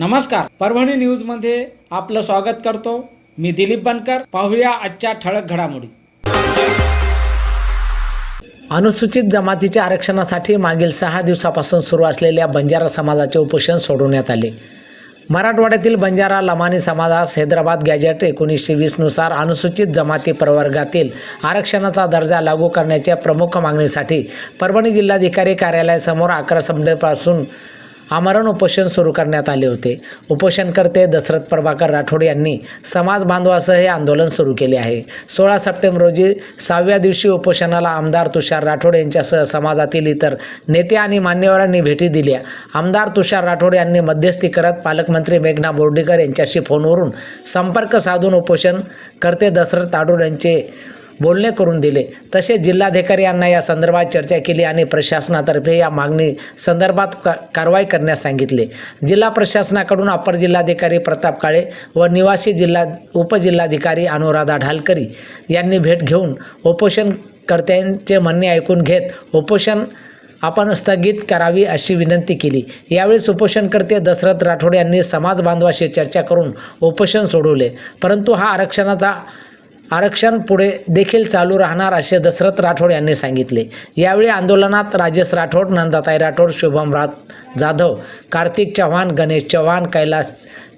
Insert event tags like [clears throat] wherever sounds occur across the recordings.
नमस्कार. परभणी न्यूजमध्ये आपलं स्वागत करतो. मी दिलीप बनकर. पाहूया आजच्या ठळक घडामोडी. अनुसूचित जमातीच्या आरक्षणासाठी मागील सहा दिवसापासून सुरू असलेल्या बंजारा समाजाचे उपोषण सोडवण्यात आले. मराठवाड्यातील बंजारा लमानी समाजास हैदराबाद गॅजेट एकोणीसशे वीसनुसार अनुसूचित जमाती प्रवर्गातील आरक्षणाचा दर्जा लागू करण्याच्या प्रमुख मागणीसाठी परभणी जिल्हाधिकारी कार्यालयासमोर अकरा सप्टेंबरपासून आमरण उपोषण सुरू करण्यात आले होते. उपोषणकर्ते दशरथ प्रभाकर राठोड यांनी समाज बांधवासह हे आंदोलन सुरू केले आहे. सोळा सप्टेंबर रोजी सहाव्या दिवशी उपोषणाला आमदार तुषार राठोड यांच्यासह समाजातील इतर नेते आणि मान्यवरांनी भेटी दिल्या. आमदार तुषार राठोड यांनी मध्यस्थी करत पालकमंत्री मेघना बोर्डीकर यांच्याशी फोनवरून संपर्क साधून उपोषण करते दशरथ राठोड यांचे बोलणे करून दिले. तसेच जिल्हाधिकारी यांना या संदर्भात चर्चा केली आणि प्रशासनातर्फे या मागणी संदर्भात का कारवाई करण्यास सांगितले. जिल्हा प्रशासनाकडून अपर जिल्हाधिकारी प्रताप काळे व निवासी जिल्हा उपजिल्हाधिकारी अनुराधा ढालकरी यांनी भेट घेऊन उपोषणकर्त्यांचे म्हणणे ऐकून घेत उपोषण आपण स्थगित करावी अशी विनंती केली. यावेळी उपोषणकर्ते दशरथ राठोड यांनी समाज बांधवाशी चर्चा करून उपोषण सोडवले. परंतु हा आरक्षणाचा आरक्षण पुढे देखील चालू राहणार असे दशरथ राठोड यांनी सांगितले. यावेळी आंदोलनात राजेश राठोड नंदाताई राठोड शुभम रात जाधव कार्तिक चव्हाण गणेश चव्हाण कैलास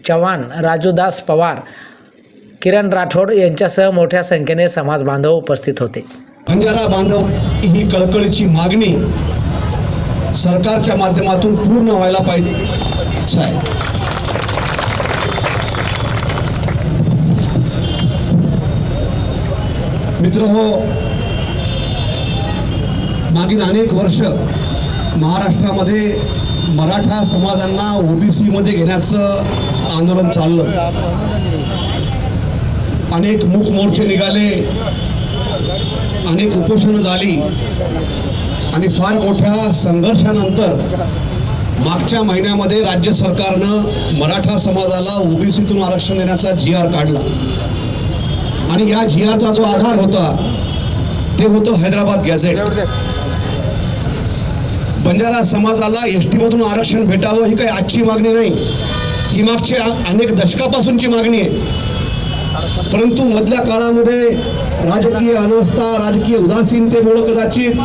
चव्हाण राजूदास पवार किरण राठोड यांच्यासह मोठ्या संख्येने समाज बांधव उपस्थित होते. बंजारा बांधव ही कळकळीची मागणी सरकारच्या माध्यमातून पूर्ण व्हायला पाहिजे. मित्र हो मागील अनेक वर्ष महाराष्ट्रामध्ये मराठा समाजांना ओबीसीमध्ये घेण्याचं आंदोलन चाललं. अनेक मूक मोर्चे निघाले अनेक उपोषणं झाली आणि फार मोठ्या संघर्षानंतर मागच्या महिन्यामध्ये राज्य सरकारनं मराठा समाजाला ओबीसीतून आरक्षण देण्याचा जी आर काढला. आणि या जी आरचा जो आधार होता ते होतं हैदराबाद गॅझेट. बंजारा समाजाला एस टीमधून आरक्षण भेटावं ही काही आजची मागणी नाही. ही मागच्या अनेक दशकापासूनची मागणी आहे. परंतु मधल्या काळामध्ये राजकीय अनास्था राजकीय उदासीनतेमुळं कदाचित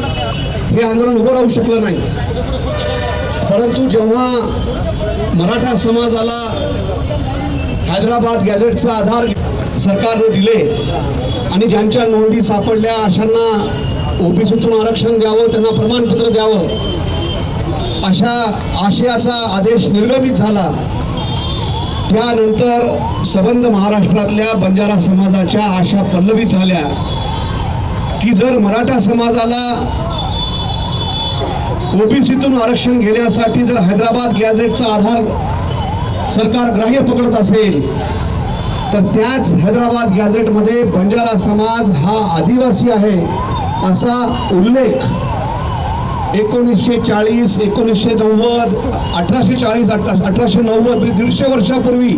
हे आंदोलन उभं राहू शकलं नाही. परंतु जेव्हा मराठा समाजाला हैदराबाद गॅझेटचा आधार सरकारने दिले आणि ज्यांच्या नोंदी सापडल्या अशांना ओबीसीतून आरक्षण द्यावं त्यांना प्रमाणपत्र द्यावं अशा आशयाचा आदेश निर्गमित झाला. त्यानंतर सबंध महाराष्ट्रातल्या बंजारा समाजाच्या आशा पल्लवित झाल्या की जर मराठा समाजाला ओबीसीतून आरक्षण घेण्यासाठी जर हैदराबाद गॅझेटचा आधार सरकार ग्राह्य पकडत असेल तर त्याच हैदराबाद गॅझेटमध्ये बंजारा समाज हा आदिवासी आहे असा उल्लेख एकोणीसशे चाळीस एकोणीसशे नव्वद अठराशे चाळीस अठराशे नव्वद म्हणजे दीडशे वर्षापूर्वी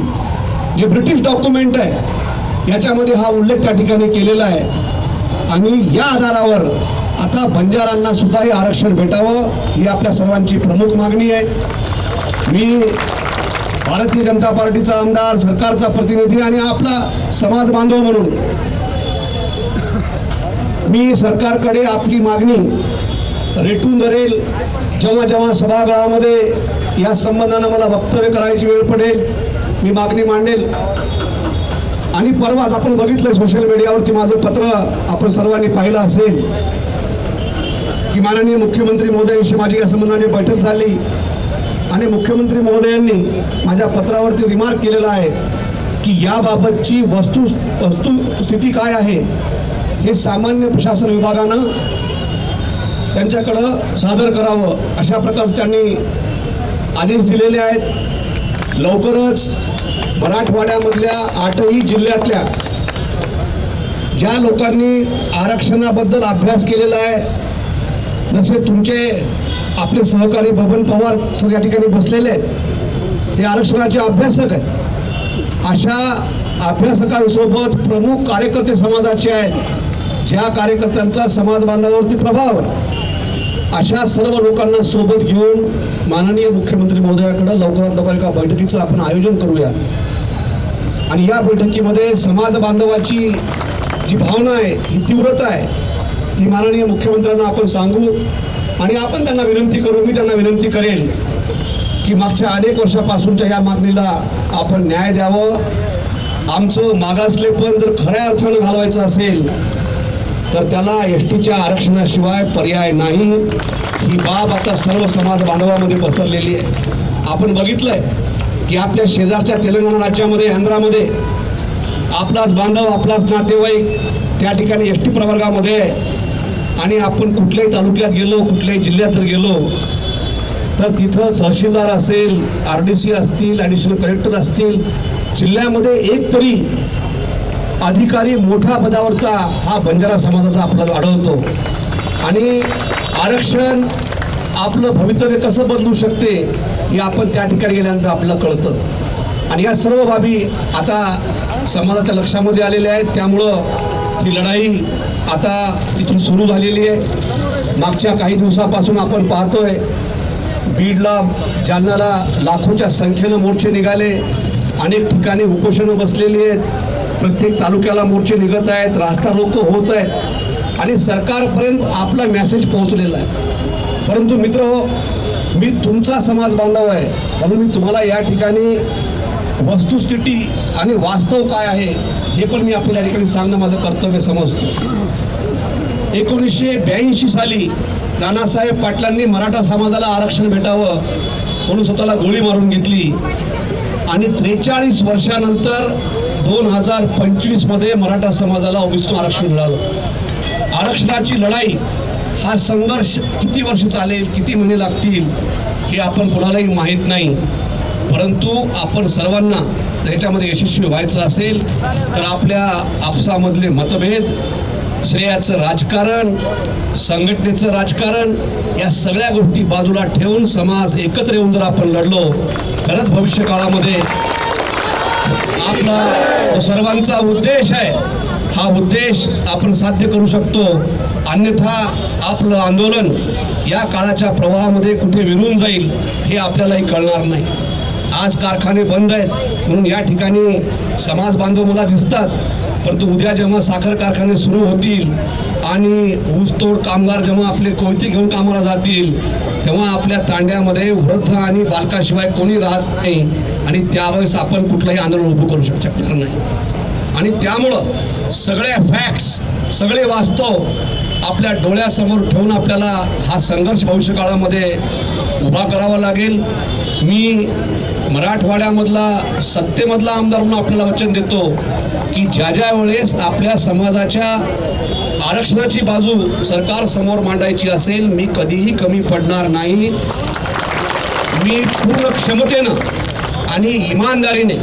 जे ब्रिटिश डॉक्युमेंट आहे याच्यामध्ये हा उल्लेख त्या ठिकाणी केलेला आहे. आणि या आधारावर आता बंजारांना सुद्धा हे आरक्षण भेटावं ही आपल्या सर्वांची प्रमुख मागणी आहे. मी भारतीय जनता पार्टीचा आमदार सरकारचा प्रतिनिधी आणि आपला समाज बांधव म्हणून. मी सरकारकडे आपली मागणी रेटून धरेल. जेव्हा जेव्हा सभागृहामध्ये या संबंधानं मला वक्तव्य करायची वेळ पडेल मी मागणी मांडेल. आणि परवाच आपण बघितलं सोशल मीडियावरती माझं पत्र आपण सर्वांनी पाहिलं असेल. की माननीय मुख्यमंत्री मोदयांशी माझी या संबंधाने बैठक झाली. आणि मुख्यमंत्री महोदयांनी माझ्या पत्रावरती रिमार्क केलेला आहे की याबाबतची वस्तू वस्तुस्थिती काय आहे हे सामान्य प्रशासन विभागानं त्यांच्याकडं सादर करावं अशा प्रकारचे त्यांनी आदेश दिलेले आहेत. लवकरच मराठवाड्यामधल्या आठही जिल्ह्यातल्या ज्या लोकांनी आरक्षणाबद्दल अभ्यास केलेला आहे जसे तुमचे आपले सहकारी बबन पवार सर या ठिकाणी बसलेले आहेत. ते आरक्षणाचे अभ्यासक आहेत. अशा अभ्यासकांसोबत प्रमुख कार्यकर्ते समाजाचे आहेत. ज्या कार्यकर्त्यांचा समाज बांधवावरती प्रभाव आहे. अशा सर्व लोकांना सोबत घेऊन माननीय मुख्यमंत्री महोदयाकडे लवकरात लवकर एका बैठकीचं आपण आयोजन करूया. आणि या बैठकीमध्ये समाज बांधवाची जी भावना आहे ही तीव्रता आहे ती माननीय मुख्यमंत्र्यांना आपण सांगू. आणि आपण त्यांना विनंती करू मी त्यांना विनंती करेल की मागच्या अनेक वर्षापासूनच्या या मागणीला आपण न्याय द्यावं. आमचं मागासलेपण जर खऱ्या अर्थानं घालवायचं असेल तर त्याला एस टीच्या आरक्षणाशिवाय पर्याय नाही. ही बाब आता सर्व समाज बांधवामध्ये पसरलेली आहे. आपण बघितलं आहे की आपल्या शेजारच्या तेलंगणा राज्यामध्ये आंध्रामध्ये आपलाच बांधव आपलाच नातेवाईक त्या ठिकाणी एस टी प्रवर्गामध्ये आहे आणि आपण कुठल्याही तालुक्यात गेलो कुठल्याही जिल्ह्यात जर गेलो तर तिथं तहसीलदार असेल आर डी सी असतील ॲडिशनल कलेक्टर असतील जिल्ह्यामध्ये एक तरी अधिकारी मोठा पदावरचा हा बंजारा समाजाचा आपल्याला आढळतो. आणि आरक्षण आपलं भवितव्य कसं बदलू शकते हे आपण त्या ठिकाणी गेल्यानंतर आपल्याला कळतं. आणि या सर्व बाबी आता समाजाच्या लक्षामध्ये आलेल्या आहेत. त्यामुळं ही लढाई आता तिथून सुरू झालेली आहे. मागच्या काही दिवसापासून आपण पाहतोय बीडला जालन्याला लाखोच्या संख्येनं मोर्चे निघाले. अनेक ठिकाणी उपोषणं बसलेली आहेत. प्रत्येक तालुक्याला मोर्चे निघत आहेत. रास्ता रोक होत आहेत. आणि सरकारपर्यंत आपला मेसेज पोहोचलेला आहे. परंतु मित्र हो, मी तुमचा समाज बांधव आहे. म्हणून मी तुम्हाला या ठिकाणी वस्तुस्थिती आणि वास्तव काय आहे हे पण मी आपल्या या ठिकाणी सांगणं माझं कर्तव्य समजतो. एकोणीसशे ब्याऐंशी साली नानासाहेब पाटलांनी मराठा समाजाला आरक्षण भेटावं म्हणून स्वतःला गोळी मारून घेतली. आणि त्रेचाळीस वर्षानंतर दोन हजार पंचवीसमध्ये मराठा समाजाला ओबीसीतून आरक्षण मिळालं. आरक्षणाची लढाई हा संघर्ष किती वर्ष चालेल किती महिने लागतील हे आपण कोणालाही माहीत नाही. परंतु आपण सर्वांना याच्यामध्ये यशस्वी व्हायचं असेल तर आपल्या आपसामधले मतभेद श्रेयाचं राजकारण संघटनेचं राजकारण या सगळ्या गोष्टी बाजूला ठेवून समाज एकत्र येऊन जर आपण लढलो तरच भविष्य काळामध्ये आपला जो सर्वांचा उद्देश आहे. हा उद्देश आपण साध्य करू शकतो. अन्यथा आपलं आंदोलन या काळाच्या प्रवाहामध्ये कुठे विरून जाईल हे आपल्यालाही कळणार नाही. आज कारखाने बंद आहेत. म्हणून या ठिकाणी समाज बांधव मला दिसतात. परंतु उद्या जेव्हा साखर कारखाने सुरू होतील आणि ऊसतोड कामगार जेव्हा आपले कोयते घेऊन कामाला जातील तेव्हा आपल्या तांड्यामध्ये वृद्ध आणि बालकाशिवाय कोणी राहत नाही. आणि त्यावेळेस आपण कुठलंही आंदोलन उभं करू शकणार नाही. आणि त्यामुळं सगळे फॅक्ट्स सगळे वास्तव आपल्या डोळ्यासमोर ठेवून आपल्याला हा संघर्ष भविष्यकाळामध्ये उभा करावा लागेल. मी मराठवाड्यामधला सत्तेमधला आमदार म्हणून आपल्याला वचन देतो की ज्या ज्या वेळेस आपल्या समाजाच्या आरक्षणाची बाजू सरकार समोर मांडायची असेल मी कधीही कमी पडणार नाही. मी पूर्ण क्षमतेनं आणि इमानदारीने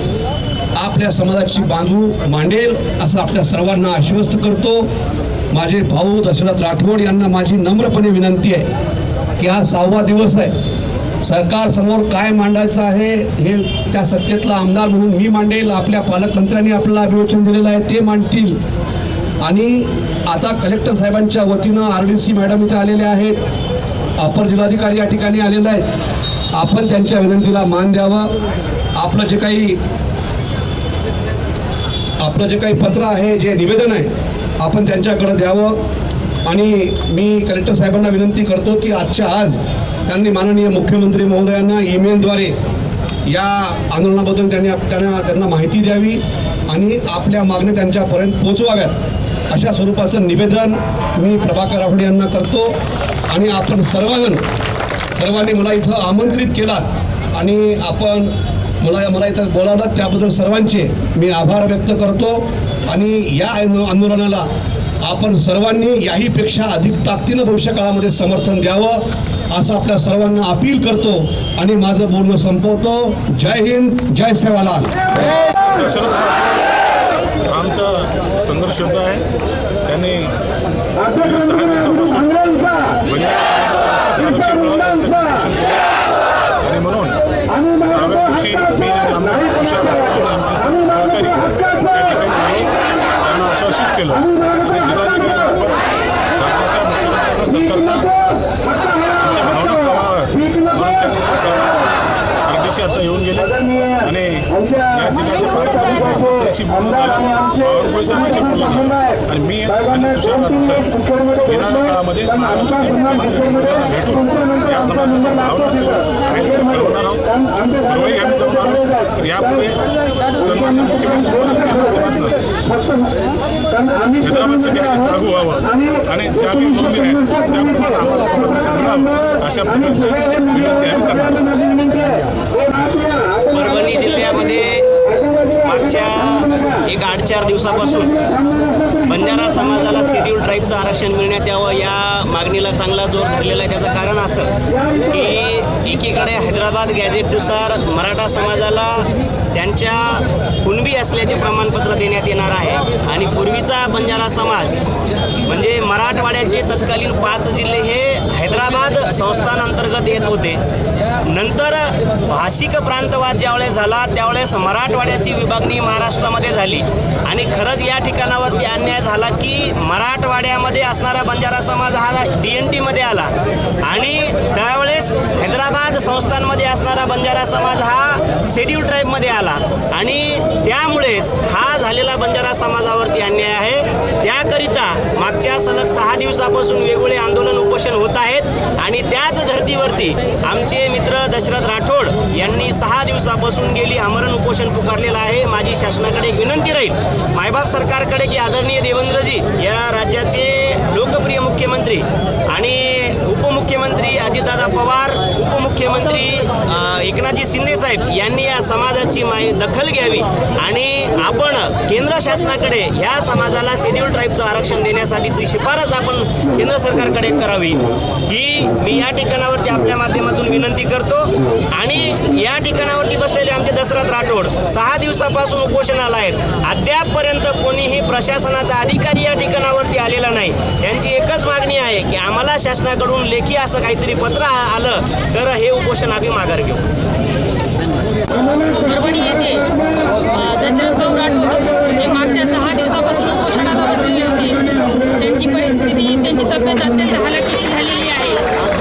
आपल्या समाजाची बाजू मांडेल असं आपल्या सर्वांना आश्वस्त करतो. माझे भाऊ दशरथ राठोड यांना माझी नम्रपणे विनंती आहे की हा सहावा दिवस आहे. सरकार समोर काय मांडायचं आहे हे त्या सत्तेतला आमदार म्हणून मी मांडेल आपल्या पालकमंत्र्यांनी आपल्याला अभिवचन दिलेलं आहे ते मांडतील. आणि आता कलेक्टर साहेबांच्या वतीनं आर डी सी मॅडम इथे आलेले आहेत अपर जिल्हाधिकारी या ठिकाणी आलेले आहेत. आपण त्यांच्या विनंतीला मान द्यावं. आपलं जे काही आपलं जे काही पत्र आहे जे निवेदन आहे आपण त्यांच्याकडं द्यावं. आणि मी कलेक्टर साहेबांना विनंती करतो की आजच्या आज त्यांनी माननीय मुख्यमंत्री महोदयांना ईमेलद्वारे या आंदोलनाबद्दल त्यांनी त्यांना त्यांना माहिती द्यावी आणि आपल्या मागण्या त्यांच्यापर्यंत पोचवाव्यात अशा स्वरूपाचं निवेदन मी प्रभाकर राहुडे यांना करतो आणि आपण सर्वजण सर्वांनी मला इथं आमंत्रित केलात आणि आपण मला मला इथं बोलावलात त्याबद्दल सर्वांचे मी आभार व्यक्त करतो आणि या आंदोलनाला आपण सर्वांनी याहीपेक्षा अधिक ताकदीनं भविष्यकाळामध्ये समर्थन द्यावं असं आपल्या सर्वांना अपील करतो आणि माझं बोलणं संपवतो. जय हिंद जय सेवालाल. आमचा संघर्ष योद्धा आहे त्यांनी सहा दिवसापासून आणि म्हणून सहाव्या दिवशी मी आणि आमदार तुषार आमचे सर्व सहकारी त्या ठिकाणी आलो त्यांना आश्वासित केलं. आणि जिल्हाधिकाऱ्यांमार्फत राज्याच्या मुख्यमंत्र्यांना सरकारला अध्यक्ष आता येऊन गेले. आणि या जिल्ह्याचे पालकमंत्री भाषांशी बोलून झाला. वावर साहेबांशी बोलून आणि मी आणि तुषार येणाऱ्या काळामध्ये महाराष्ट्रातील भेटून या समाजाच्या भावना आहेत कळवणार आहोत. परवाही आम्ही जाऊन आलो तर यापुढे सन्मान्य मुख्यमंत्री मोदींच्या माध्यमातून हैदराबादचं लागू व्हावं आणि ज्या काही नोंदी आहेत त्याप्रमाणे आम्हाला मिळावं. अशा प्रकारची विनंती आम्ही करणार परभणी जिल्ह्यामध्ये मागच्या एक आठ चार दिवसापासून बंजारा समाजाला शेड्यूल ट्राईबचं आरक्षण मिळण्यात यावं या मागणीला चांगला जोर धरलेला आहे. त्याचं कारण असं की एकीकडे हैदराबाद गॅझेटनुसार मराठा समाजाला त्यांच्या असल्याचे प्रमाणपत्र देण्यात येणार आहे. आणि पूर्वीचा बंजारा समाज म्हणजे मराठवाड्याचे तत्कालीन पाच जिल्हे हे हैदराबाद संस्थान अंतर्गत येत होते. नंतर भाषिक प्रांतवाद ज्यावेळेस झाला त्यावेळेस मराठवाड्याची विभागणी महाराष्ट्रामध्ये झाली. आणि खरंच या ठिकाणावरती अन्याय झाला की मराठवाड्यामध्ये असणारा बंजारा समाज हा डी एन टीमध्ये आला. आणि त्यावेळेस हैदराबाद संस्थानमध्ये असणारा बंजारा समाज हा शेड्यूल ट्राईबमध्ये आला. आणि त्यामुळेच हा झालेला बंजारा समाजावरती अन्याय आहे. त्याकरिता मागच्या सलग सहा दिवसापासून वेगवेगळे आंदोलन उपोषण होत आहेत आणि त्याच धर्तीवरती आमचे मित्र दशरथ राठोड यांनी सहा दिवसापासून गेली आमरण उपोषण पुकारलेलं आहे. माझी शासनाकडे एक विनंती राहील. मायबाप सरकारकडे की आदरणीय देवेंद्रजी या राज्याचे लोकप्रिय मुख्यमंत्री आणि उपमुख्यमंत्री अजितदादा पवार उपमुख्य मुख्यमंत्री एकनाथजी शिंदे साहेब यांनी या समाजाची माही दखल घ्यावी आणि आपण केंद्र शासनाकडे ह्या समाजाला शेड्यूल ट्राईबचं आरक्षण देण्यासाठीची शिफारस आपण केंद्र सरकारकडे करावी. ही मी या ठिकाणावरती आपल्या माध्यमातून विनंती करतो आणि या ठिकाणावरती बसलेले आमचे दशरथ राठोड सहा दिवसापासून उपोषणाला आहेत. अद्यापपर्यंत कोणीही प्रशासनाचा अधिकारी या ठिकाणावरती आलेला नाही. यांची एकच मागणी आहे की आम्हाला शासनाकडून लेखी असं काहीतरी पत्र आलं तर हे उपोषण आम्ही माघार घेऊ. परभणी येथे दशरथ दशरथभाऊ राठोड हे मागच्या सहा दिवसापासून उपोषणाला बसलेले होते. त्यांची परिस्थिती त्यांची तब्येत अत्यंत हालाकीची झालेली आहे.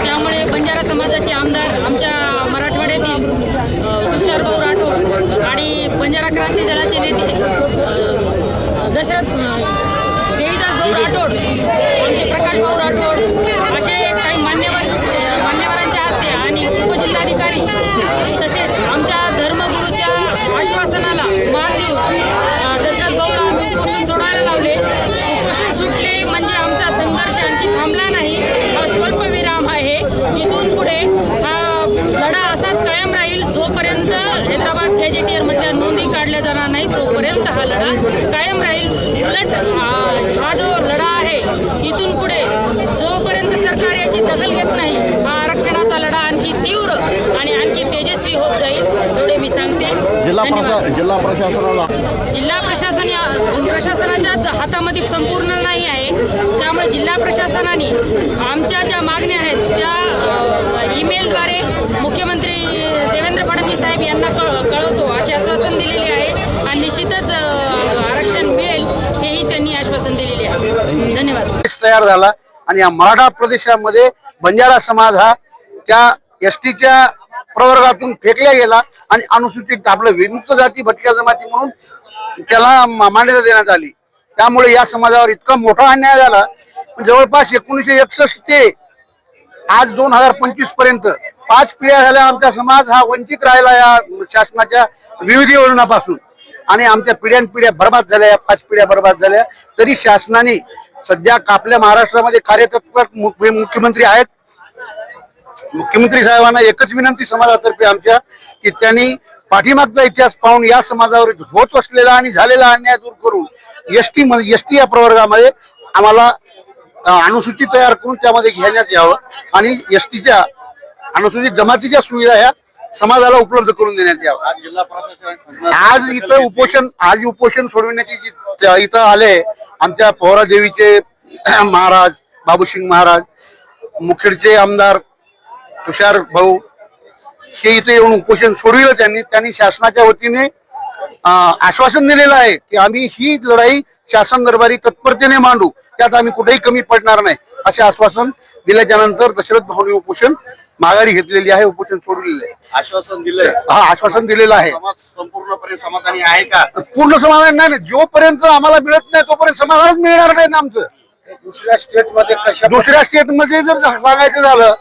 त्यामुळे बंजारा समाजाचे आमदार आमच्या मराठवाड्यातील तुषार तुषारभाऊ राठोड आणि बंजारा क्रांती दलाचे नेते दशरथ अ, देवीदास भाऊ राठोड आमचे प्रकाश भाऊ राठोड असे काही मान्यवर मान्यवरांच्या हस्ते आणि तसेच आमच्या धर्मगुरूच्या आश्वासनाला मान देऊन दशरथ भाऊला आम्ही उपोषण सोडायला लावले. उपोषण सुटले म्हणजे आमचा संघर्ष आणखी थांबला नाही. हा स्वल्पविराम आहे. इथून पुढे हा लढा असाच कायम राहील. जोपर्यंत हैदराबाद गॅजेटियरमधल्या नोंदी काढल्या जाणार नाही तोपर्यंत हा लढा कायम राहील. उलट हा जो लढा आहे इथून पुढे जोपर्यंत सरकार याची दखल घेत नाही हा आरक्षणाचा लढा आणखी तीव्र आणि आणखी तेजस्वी होत जाईल एवढे मी सांगते. धन्यवाद. जिल्हा प्रशासनाला. जिल्हा प्रशासन या प्रशासनाच्याच हातामध्ये संपूर्ण नाही आहे. त्यामुळे जिल्हा प्रशासनाने आमच्या ज्या मागण्या आहेत त्या ईमेलद्वारे मुख्यमंत्री देवेंद्र फडणवीस साहेब यांना कळ कळवतो असे आश्वासन दिलेले आहे. आणि निश्चितच आरक्षण मिळेल हेही त्यांनी आश्वासन दिलेले आहे. धन्यवाद. तयार झाला. आणि या मराठा प्रदेशामध्ये बंजारा समाज हा त्या एस टीच्या प्रवर्गातून फेकला गेला आणि अनुसूचित आपलं विमुक्त जाती भटक्या जमाती म्हणून त्याला मान्यता देण्यात आली. त्यामुळे या समाजावर इतका मोठा अन्याय झाला. जवळपास एकोणीसशे एकसष्ट ते आज दोन हजार पंचवीसपर्यंत पाच पिढ्या झाल्या आमचा समाज हा वंचित राहिला या शासनाच्या विविध योजनापासून. आणि आमच्या पिढ्यान पिढ्या बर्बाद झाल्या या पाच पिढ्या बर्बाद झाल्या. तरी शासनाने सध्या आपल्या महाराष्ट्रामध्ये कार्यतत्पर मुख्य- मुख्यमंत्री आहेत. मुख्यमंत्री साहेबांना एकच विनंती समाजातर्फे आमच्या की त्यांनी पाठीमागचा इतिहास पाहून या समाजावर होत असलेला आणि झालेला अन्याय दूर करून एस टी एस टी या प्रवर्गामध्ये आम्हाला अ, अनुसूचित तयार करून त्यामध्ये घेण्यात यावं आणि एस टीच्या अनुसूचित जमातीच्या सुविधा ह्या समाजाला उपलब्ध करून देण्यात यावं आज जिल्हा प्रशासन आज इथं उपोषण आज उपोषण सोडविण्याची जी इथं आले आमच्या पोहरा देवीचे [clears throat] महाराज बाबूसिंग महाराज मुखेडचे आमदार तुषार भाऊ हे इथे येऊन उपोषण सोडविलं त्यांनी. त्यांनी शासनाच्या वतीने आश्वासन दिलेलं आहे की आम्ही ही लढाई शासन दरबारी तत्परतेने मांडू. त्यात आम्ही कुठेही कमी पडणार नाही. असे आश्वासन दिल्याच्या नंतर दशरथ भाऊनी उपोषण माघारी घेतलेली आहे उपोषण सोडलेले आहे. आश्वासन दिलंय. हा आश्वासन दिलेलं आहे. संपूर्णपणे समाधानी आहे का? पूर्ण समाधान नाही ना. जोपर्यंत आम्हाला मिळत नाही तोपर्यंत समाधानच मिळणार नाही ना आमचं. दुसऱ्या स्टेटमध्ये कशा दुसऱ्या स्टेटमध्ये जर सांगायचं झालं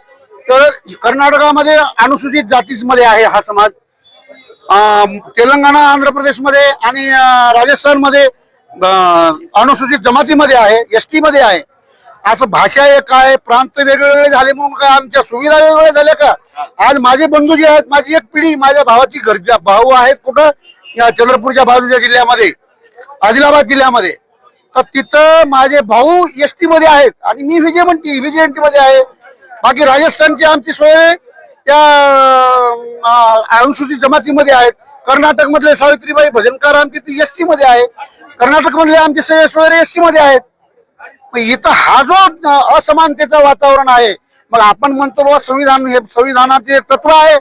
तर कर्नाटकामध्ये अनुसूचित जातीमध्ये आहे हा समाज. तेलंगणा आंध्र प्रदेशमध्ये आणि राजस्थानमध्ये अनुसूचित जमातीमध्ये आहे एसमध्ये आहे. असं भाषा एक आहे प्रांत वेगवेगळे झाले म्हणून का आमच्या सुविधा वेगवेगळ्या झाल्या का? आज माझे बंधू जे आहेत माझी एक पिढी माझ्या भावाची घरच्या भाऊ आहेत कुठं? या चंद्रपूरच्या बाजूच्या जिल्ह्यामध्ये आदिलाबाद जिल्ह्यामध्ये. तर तिथं माझे भाऊ एस टी मध्ये आहेत आणि मी विजय म्हणते विजयमध्ये आहे. बाकी राजस्थानची आमची सोय त्या अनुसूचित जमातीमध्ये आहेत. कर्नाटक मधले सावित्रीबाई भजनकार आमची ती एस सी मध्ये आहे. कर्नाटक मधले आमचे सगळे सोयरे एस सी मध्ये आहेत. मग इथं हा जो असमानतेचं वातावरण आहे मग आपण म्हणतो बाबा संविधान हे संविधानाचे एक तत्व आहे.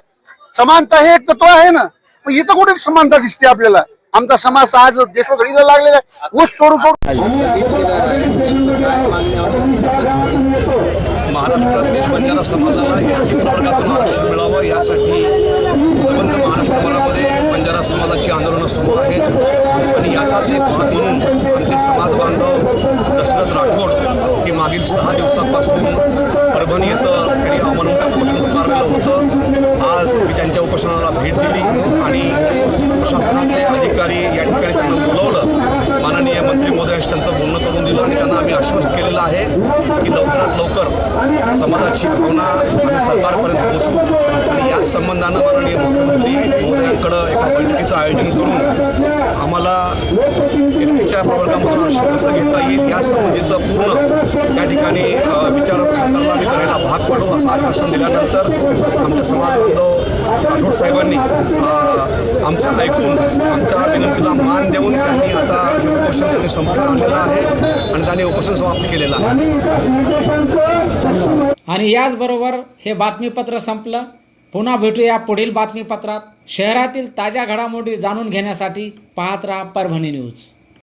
समानता हे एक तत्व आहे ना. मग इथं कुठे समानता दिसते आपल्याला? आमचा समाज आज देशोधडीला लागलेला आहे. ऊस तोडू तोडू बंजारा समाजाला एस टी प्रवर्गातून आरक्षण मिळावं यासाठी संबंध महाराष्ट्रभरामध्ये बंजारा समाजाची आंदोलनं सुरू आहेत. आणि याचाच एक भाग म्हणून आमचे समाज बांधव दशरथ राठोड हे मागील सहा दिवसापासून परभणी येतं. त्यांनी आव्हान उपोषण पुकारलेलं होतं. आज मी त्यांच्या उपोषणाला भेट दिली आणि प्रशासनातले अधिकारी या ठिकाणी त्यांना बोलवलं. माननीय मंत्री महोदयाशी त्यांचं बोलणं करून दिलं आणि त्यांना आम्ही आश्वस्त केलेलं आहे की लवकरात लवकर समाजाची भावना आम्ही सरकारपर्यंत पोहोचू आणि याच संबंधानं माननीय मुख्यमंत्री महोदयांकडं एका बैठकीचं आयोजन करून आम्हाला टीच्या प्रवर्गामधून आरक्षण कसं घेता येईल या संबंधीचं पूर्ण या ठिकाणी विचार सरकारला आम्ही करायला भाग पाडू असं आश्वासन दिल्यानंतर आमच्या समाज बांधव राठोड साहेबांनी आमचं ऐकून आमच्या विनंतीला मान देऊन त्यांनी आता उपोषण त्यांनी संपवून आणलेलं आहे आणि त्यांनी उपोषण समाप्त केलेलं आहे. आणि याचबरोबर हे बातमीपत्र संपलं. पुन्हा भेटूया पुढील बातमीपत्रात. शहरातील ताज्या घडामोडी जाणून घेण्यासाठी पाहत राहा परभणी न्यूज.